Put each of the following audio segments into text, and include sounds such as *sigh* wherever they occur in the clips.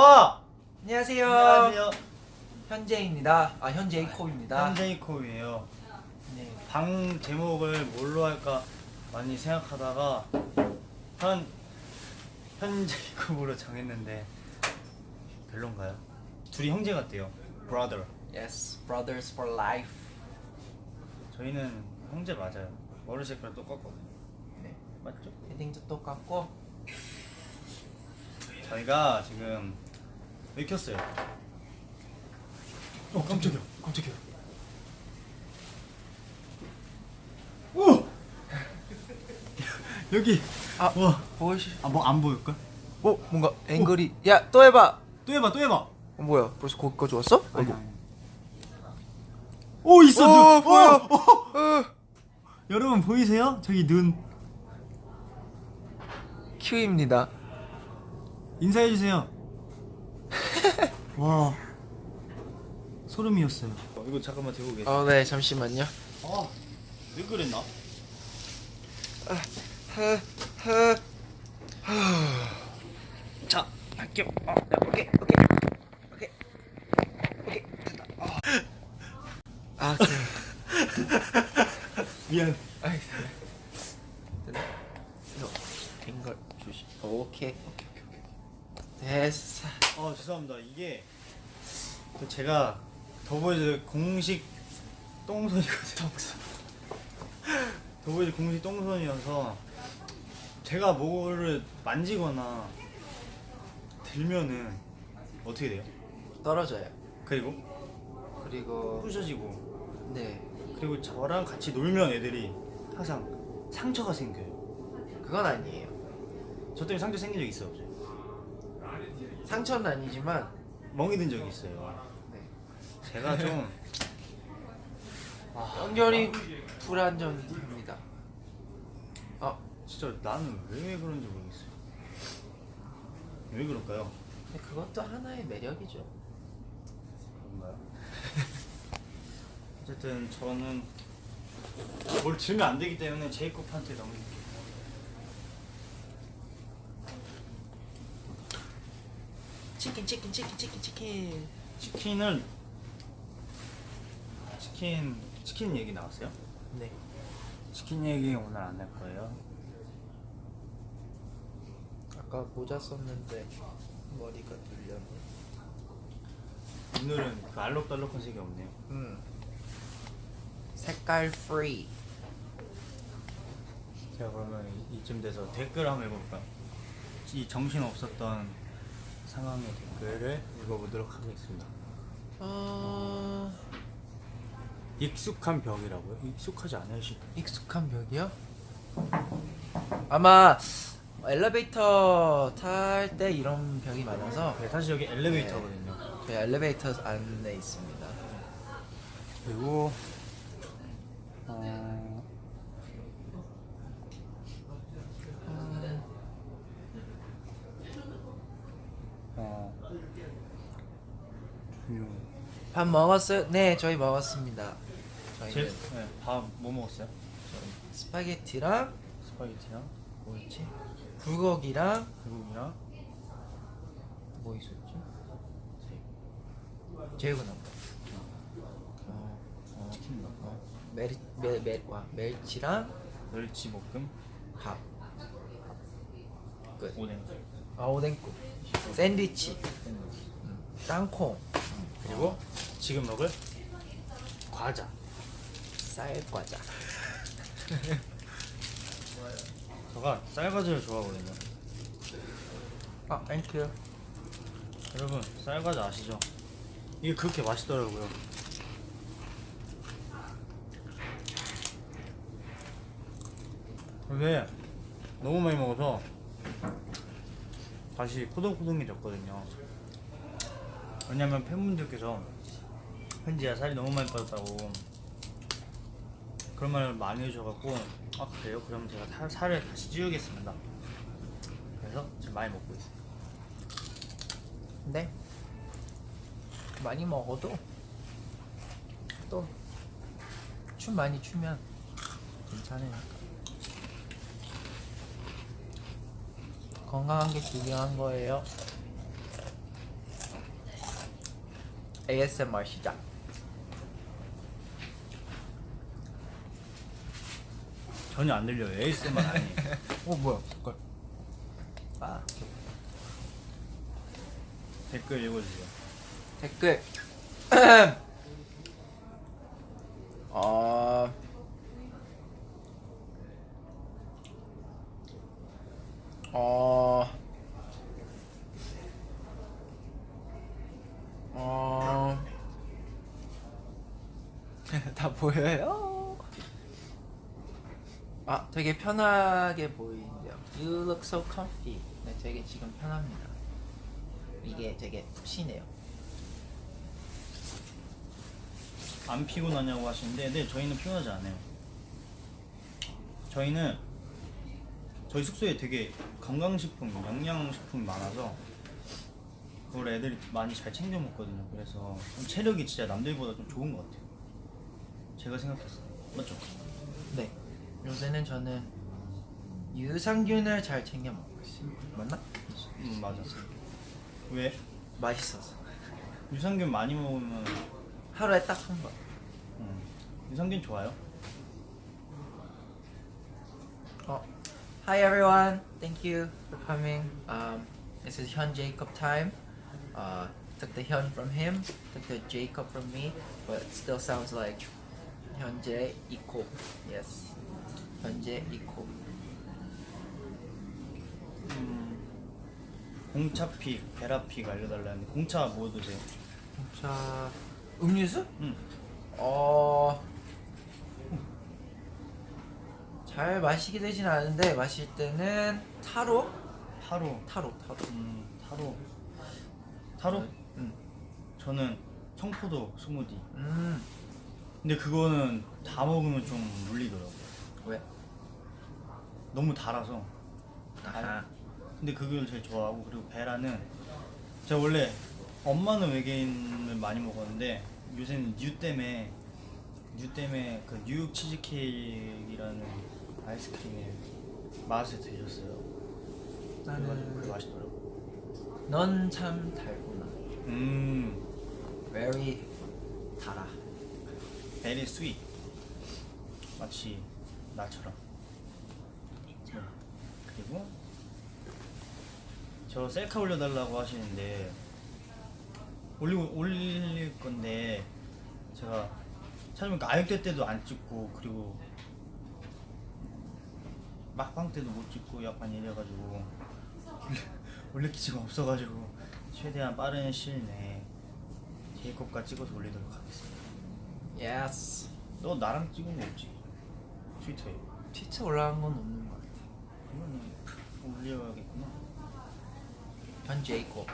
와! 안녕하세요. 안녕하세요. 현재입니다. 아 현재 이코입니다. 현재이코이에요. 네. 방 제목을 뭘로 할까 많이 생각하다가 한 현재이코로 정했는데 별론가요? 둘이 형제 같대요. brother. Yes, brothers for life. 저희는 형제 맞아요. 머리 색깔 똑같거든요. 네. 맞죠? 헤딩도 똑같고 저희가 지금 왜 켰어요? 어 깜짝이야. 깜짝이야. 오! *laughs* 여기 아 와. 보이시? 아 뭐 안 보일까? 어 뭔가 앵글이 야 또 해봐. 또 해봐 또 해봐. 어, 뭐야 벌써 거기까지 왔어? 아이고. 오 있어 오, 눈. 보여. 오, 오. 어. *laughs* 여러분 보이세요? 저기 눈 큐입니다. 인사해 주세요. 와 소름이었어요. 어, 이거 잠깐만 들고 계세요. 어 네 잠시만요. 아 왜 그랬나? 흐흐 자 할게요. 어, 네, 오케이 오케이 오케이 오케이 됐다. 어. 아 그래. 미안. 제가 더보이즈 공식 똥손이거든요. 더보이즈 공식 똥손이어서 제가 뭐를 만지거나 들면은 어떻게 돼요? 떨어져요. 그리고 그리고 부셔지고 네 그리고 저랑 같이 놀면 애들이 항상 상처가 생겨요. 그건 아니에요. 저 때문에 상처 생긴 적 있어요? 상처는 아니지만 멍이 든 적이 있어요. 네. 제가 좀 아, 연결이 불안정합니다. 아 진짜 나는 왜 그런지 모르겠어요. 왜 그럴까요? 근데 그것도 하나의 매력이죠. 그런가요? *laughs* 어쨌든 저는 뭘 들면 안 되기 때문에 제이콥한테 넘길게요. 치킨 치킨 치킨 치킨 치킨. 치킨을 치킨 치킨 얘기 나왔어요? 네. 치킨 얘기 오늘 안 할 거예요. 아까 모자 썼는데 머리가 눌렸네. 오늘은 그 알록달록한 색이 없네요. 음. 색깔 프리. 제가 그러면 이- 이쯤 돼서 댓글 한번 읽어볼까요? 이 정신 없었던 상황의 댓글을 읽어보도록 하겠습니다. 어 익숙한 벽이라고요? 익숙하지 않으시 익숙한 벽이요? 아마 엘리베이터 탈 때 이런 벽이 많아서 네, 사실 여기 엘리베이터거든요. 저희 엘리베이터 안에 있습니다. 그리고 어, 어, 중요. 밥 먹었어요? 네, 저희 먹었습니다. 제, 저희는 네, 밥뭐 먹었어요? 스파게티랑 스파게티랑 뭐였지? 불고기랑 불고기랑 뭐 있었지? 제육은 안 먹어. 어, 어, 치킨인가? 어, 메리 메메 와 멸치랑 멸치 볶음 밥. 끝. 오뎅 아 오뎅국. 샌드위치. 음, 땅콩. 그리고 지금 먹을 과자 쌀 과자. 제가 *laughs* 쌀과자를 좋아하거든요 아, 땡큐. 여러분 쌀과자 아시죠? 이게 그렇게 맛있더라고요 근데 너무 많이 먹어서 다시 포동포동해졌거든요 왜냐면 팬분들께서 현지야 살이 너무 많이 빠졌다고 그런 말을 많이 해주셔갖고 아 그래요? 그럼 제가 살- 살을 다시 찌우겠습니다 그래서 지금 많이 먹고 있어요 근데 많이 먹어도 또 춤 많이 추면 괜찮으니까. 건강한 게 중요한 거예요. ASMR 시작. 전혀 안 들려요. ASMR 아니에요. *laughs* 어 뭐야? 색깔. 아 댓글 읽어주세요. 댓글. 어. 어. 어. 다 보여요? 아, 되게 편하게 보이는데요. You look so comfy. 네, 되게 지금 편합니다. 이게 되게 푹신해요. 안 피곤하냐고 하시는데, 네, 저희는 피곤하지 않아요. 저희는 저희 숙소에 되게 건강식품, 영양식품이 많아서 그걸 애들이 많이 잘 챙겨 먹거든요. 그래서 좀 체력이 진짜 남들보다 좀 좋은 것 같아요. 제가 생각했어요. 맞죠? 네. 요새는 저는 유산균을 잘 챙겨 먹고 있어요. 맞나? 음, 맞아. 왜? 맛있어서. 유산균 많이 먹으면 하루에 딱 한 번. 음, 유산균 좋아요? 어. Hi everyone. Thank you for coming. Um, this is Hyun Jacob time. Uh, took the Hyun from him, took the Jacob from me, but it still sounds like 현재 이코. Yes. 현재 이코. 음, 공차픽, 베라픽 알려달라는데 공차 뭐 드세요? 자, 음료수? 음, 어. 잘 마시게 되진 않은데 마실 때는 타로? 타로. 타로, 타로. 음, 타로. 타로? 음. 저는 청포도 스무디. 음. 근데 그거는 다 먹으면 좀 물리더라고요. 왜? 너무 달아서. 아하. 근데 그걸 제일 좋아하고 그리고 베라는 제가 원래 엄마는 외계인을 많이 먹었는데 요새는 뉴 때문에 뉴 때문에 그 뉴욕 치즈케이크라는 아이스크림의 맛을 드셨어요. 그래가지고 그게 맛있더라고. 넌 참 달구나. 음, Very 달아. 베리 스윗. 마치 나처럼. 네. 그리고 저 셀카 올려달라고 하시는데 올리고 올릴 건데 제가 찾아보니까 아육대 때도 안 찍고 그리고 막방 때도 못 찍고 약간 이래가지고 *laughs* 올릴 기지가 없어가지고 최대한 빠른 시일 내에 제이콥과 찍어서 올리도록 하겠습니다. Yes. 너 나랑 찍은 거 없지? 트위터에. 트위터 올라간 건 없는 것 같아. 그러면 올려야겠구나. 현 제이콥.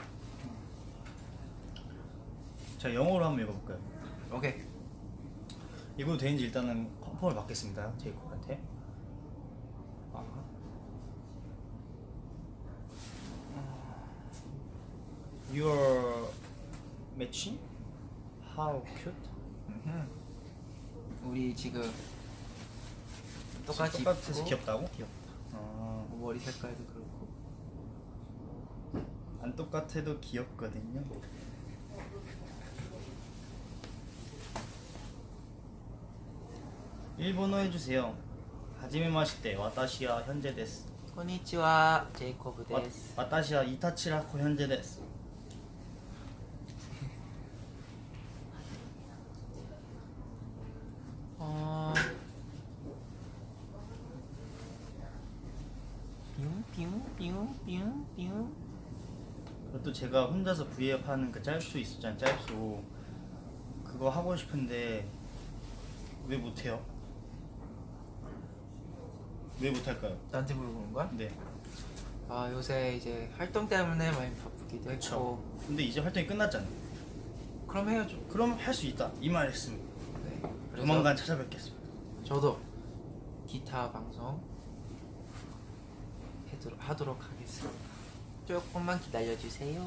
자 영어로 한번 읽어볼까요? 오케이. 이거 되는지 일단은 컨펌을 받겠습니다. 제이콥한테. 아. Your matching? How cute? 우리 지금 똑같이 똑같아서 입고 귀엽다고? 귀엽다. 어, 뭐 머리 색깔도 그렇고. 안 똑같아도 귀엽거든요. 일본어 해주세요. 하지메 마시테 와타시야 현재 데스. 고니치와 제이콥 와- 데스. 와타시야 이타치라코 현재 데스. 그것도 제가 혼자서 V앱 하는 그 짤수 있었잖아요. 짤수. 그거 하고 싶은데 왜 못해요? 왜 못할까요? 나한테 물어보는 거야? 네. 아 요새 이제 활동 때문에 많이 바쁘기도 그쵸. 했고. 근데 이제 활동이 끝났잖아요. 그럼 해야죠. 그럼 할 수 있다. 이 말 했습니다. 네. 그래서 조만간 찾아뵙겠습니다. 저도 기타 방송 해도록, 하도록 하겠습니다. 조금만 기다려 주세요.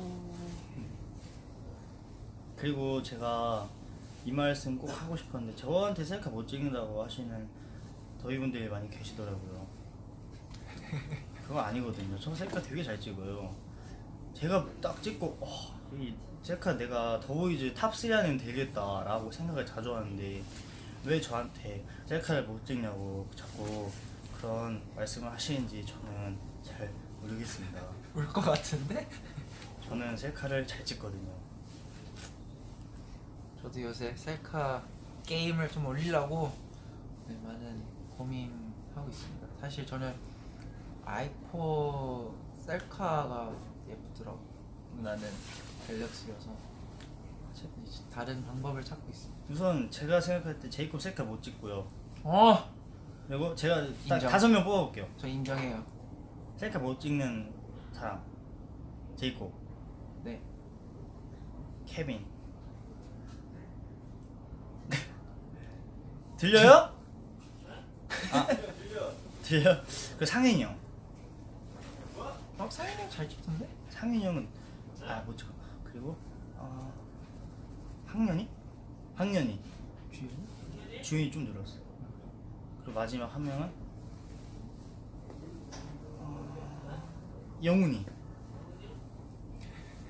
그리고 제가 이 말씀 꼭 하고 싶었는데 저한테 셀카 못 찍는다고 하시는 더위분들이 많이 계시더라고요. *laughs* 그거 아니거든요. 저 셀카 되게 잘 찍어요. 제가 딱 찍고 어, 이 셀카 내가 더보이즈 탑3 안에는 되겠다라고 생각을 자주 하는데 왜 저한테 셀카를 못 찍냐고 자꾸 그런 말씀을 하시는지 저는 잘 모르겠습니다. 울 것 같은데? 저는 셀카를 잘 찍거든요. 저도 요새 셀카 게임을 좀 올리려고 네, 많은 고민하고 있습니다. 사실 저는 아이폰 셀카가 예쁘더라고. 나는 갤럭시여서 이제 다른 방법을 찾고 있습니다. 우선 제가 생각할 때 제이콥 셀카 못 찍고요. 어, 그리고 제가 딱 인정. 다섯 명 뽑아볼게요. 저 인정해요. 셀카 못 찍는 사람 제이콥, 네, 케빈. *laughs* 들려요? 아, 들려? 그 상현이 형. 어, 사인은 잘 찍던데? 상현이 형은 아못 찍어. 그리고 어, 학년이? 학년이. 주연이? 주인이 좀 늘었어. 그리고 마지막 한 명은 영훈이.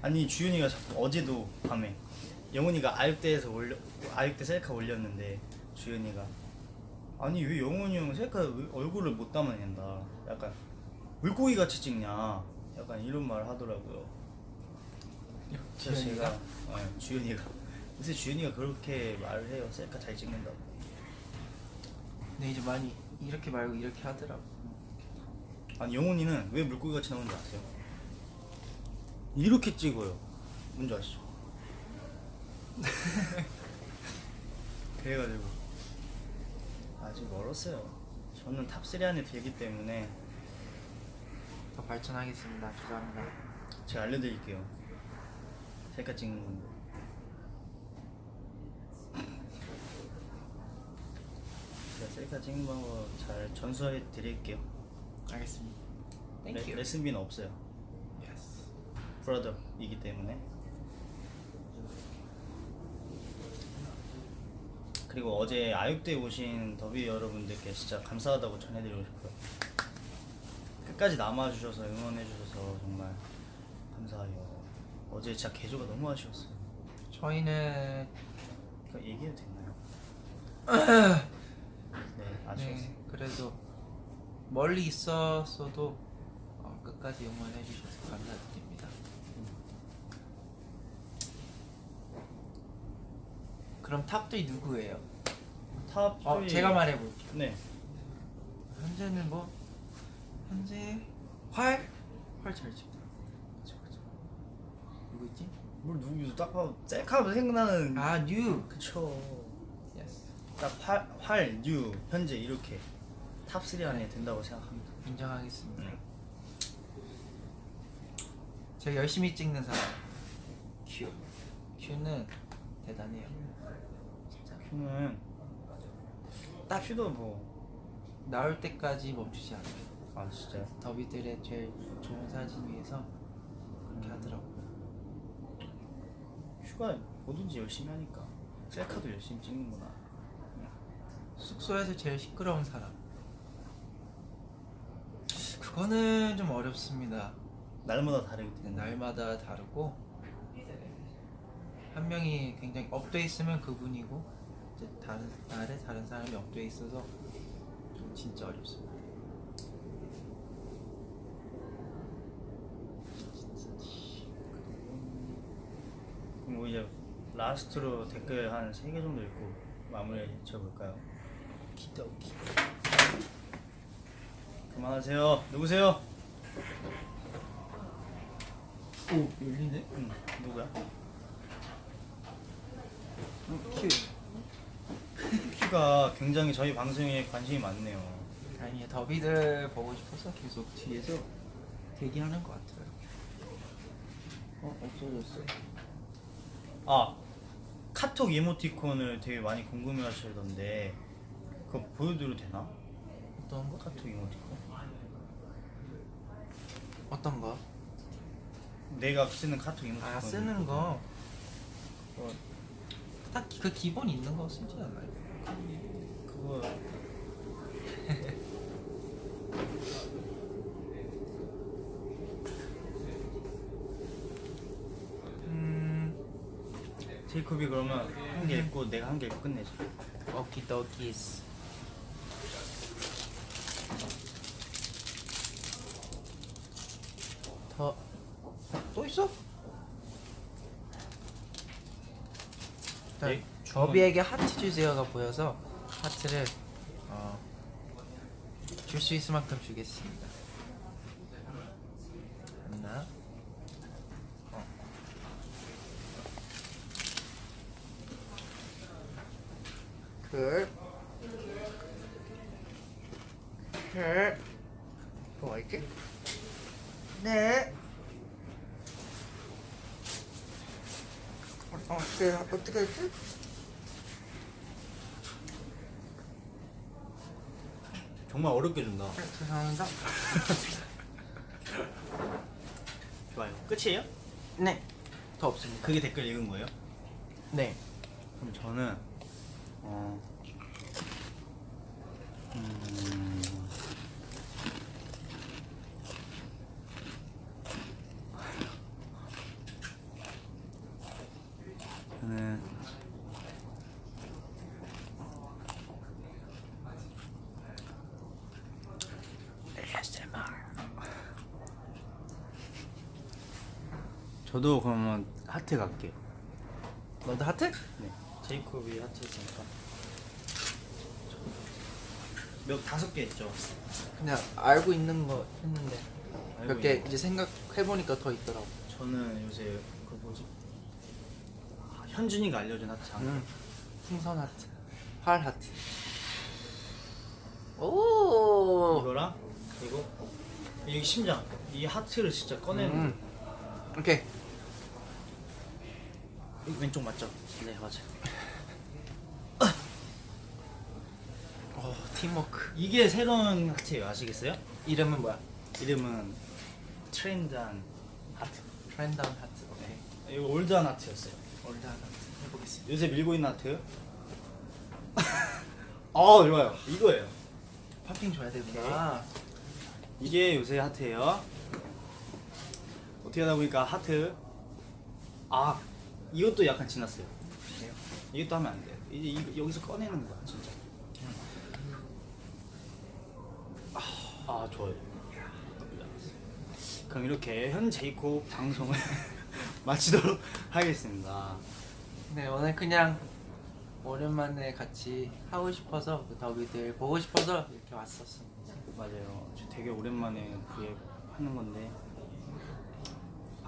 아니 주윤이가 자꾸 어제도 밤에 영훈이가 아육대에서 올려 아육대 셀카 올렸는데 주윤이가 아니 왜 영훈이 형 셀카 왜 얼굴을 못 담아낸다. 약간 물고기 같이 찍냐. 약간 이런 말 하더라고요. 그래서 주연이가? 제가 어, 주윤이가 요새 주윤이가 그렇게 말을 해요. 셀카 잘 찍는다고. 네 이제 많이 이렇게 말고 이렇게 하더라고. 아니 영훈이는 왜 물고기 같이 나오는지 아세요? 이렇게 찍어요. 뭔지 아시죠? *laughs* 그래가지고 아직 멀었어요. 저는 탑3 안에 들기 때문에 더 발전하겠습니다. 죄송합니다. 제가 알려드릴게요. 셀카 찍는 건. 제가 셀카 찍는 방법 잘 전수해 드릴게요. 알겠습니다. 레, Thank you. 레슨비는 없어요. Yes. 브라더이기 때문에 그리고 어제 아육대 오신 더비 여러분들께 진짜 감사하다고 전해드리고 싶어요 끝까지 남아주셔서 응원해주셔서 정말 감사해요 어제 진짜 개조가 너무 아쉬웠어요 저희는 그러니까 얘기해도 되나요? *clears throat* 네 아쉬웠어요 네, 그래도 멀리 있었어도 어, 끝까지 응원해 주셔서 감사드립니다. 그럼 탑3 누구예요? 탑 어, 제가 말해볼게요. 네 현재는 뭐 현재 활? 활잘 찍다. 그쵸, 그쵸. 누구 있지? 뭘 누구 딱 봐도 셀카로 생각나는 아 뉴. 그쵸 예스. 딱 활, 활, 뉴, 현재 이렇게 탑3 안에 든다고 생각합니다. 인정하겠습니다. 음. 제가 열심히 찍는 사람 큐. 큐는 대단해요. 진짜 큐는 딱 큐도 뭐, 나올 때까지 멈추지 않아요. 아 진짜요? 더비들의 제일 좋은 사진 위해서 그렇게 하더라고요. 큐가 뭐든지 열심히 하니까 셀카도 열심히 찍는구나. 숙소에서 제일 시끄러운 사람. 그거는 좀 어렵습니다. 날마다 다르기 네, 때문에. 날마다 다르고 한 명이 굉장히 업돼 있으면 그분이고 이제 다른 날에 다른 사람이 업돼 있어서 좀 진짜 어렵습니다. 그럼 뭐 이제 라스트로 댓글 한 3개 정도 읽고 마무리 지어볼까요? 기도 기. 그만하세요. 누구세요? 오 열리네. 응, 누구야? 큐. 큐가 *laughs* 굉장히 저희 방송에 관심이 많네요. 아니 더비들 보고 싶어서 계속 뒤에서 대기하는 것 같아요. 어 없어졌어. 아 카톡 이모티콘을 되게 많이 궁금해 하시던데 그거 보여드려도 되나? 어떤 거? 카톡 이모티콘 어떤 거? 내가 쓰는 카톡 이모티콘. 아 쓰는 거? 그거 딱히 그 기본 있는 거 쓰지 않아요? 그거. *laughs* 음. 제이콥이 그러면 한 개 읽고 내가 한 개 읽고 끝내자. 어키더키스. 저비에게 하트 주세요가 보여서 하트를 어, 줄수 있을 만큼 주겠습니다. 하나. 어. 둘. 셋. 뭐 할게? 네. 어, 어떻게 어떻게 했지? 정말 어렵게 준다. 네, 죄송합니다. *laughs* 좋아요. 끝이에요? 네. 더 없습니다. 그게 댓글 읽은 거예요? 네. 그럼 저는 어 음, 저는 ASMR. 저도 그러면 하트 갈게요. 너도 하트? 네. 제이콥이 하트였으니까. 몇 다섯 개 했죠. 그냥 알고 있는 거 했는데 알고 몇 개 있는 거. 이제 생각해 보니까 더 있더라고. 저는 요새 그 뭐지? 아, 현준이가 알려준 하트 장. 음. 풍선 하트, 활 하트. 오. 이거랑 그리고 이 심장. 이 하트를 진짜 꺼내는. 음. 오케이. 이 왼쪽 맞죠? 네 맞아요. 오 팀워크. 이게 새로운 하트예요. 아시겠어요? 이름은 뭐야? 이름은 트렌드한 하트. 트렌드한 하트. 오케이. 이거 올드한 하트였어요. 올드한 하트 해보겠습니다. 요새 밀고 있는 하트. 어 *laughs* 좋아요. 이거예요. 팝핑 줘야 되구나. 이게 요새 하트예요. 어떻게 하다 보니까 하트. 아 이것도 약간 지났어요. 이것도 하면 안 돼요. 이제 이, 여기서 꺼내는 거야 진짜. 아, 아 좋아요. 그럼 이렇게 현 제이콥 방송을 *laughs* 마치도록 하겠습니다. 네 오늘 그냥 오랜만에 같이 하고 싶어서 그 더비들 보고 싶어서 이렇게 왔었습니다. 맞아요. 저 되게 오랜만에 브이앱 하는 건데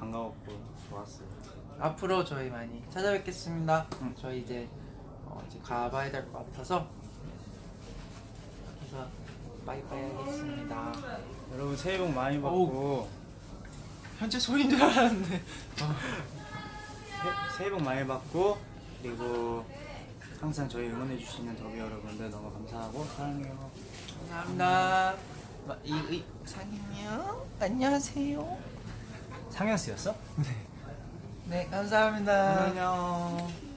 반가웠고 좋았어요. 앞으로 저희 많이 찾아뵙겠습니다. 응. 저희 이제 어, 이제 가봐야 될 것 같아서 그래서 빠이빠이 하겠습니다. 여러분 새해 복 많이 받고 현재 소리인 줄 알았는데. 새- 새해 복 많이 받고 그리고 항상 저희 응원해 주시는 더비 여러분들 너무 감사하고 사랑해요. 감사합니다. 마- 이, 이 상임이요. 안녕하세요. 상현 씨였어? 네 감사합니다. 안녕.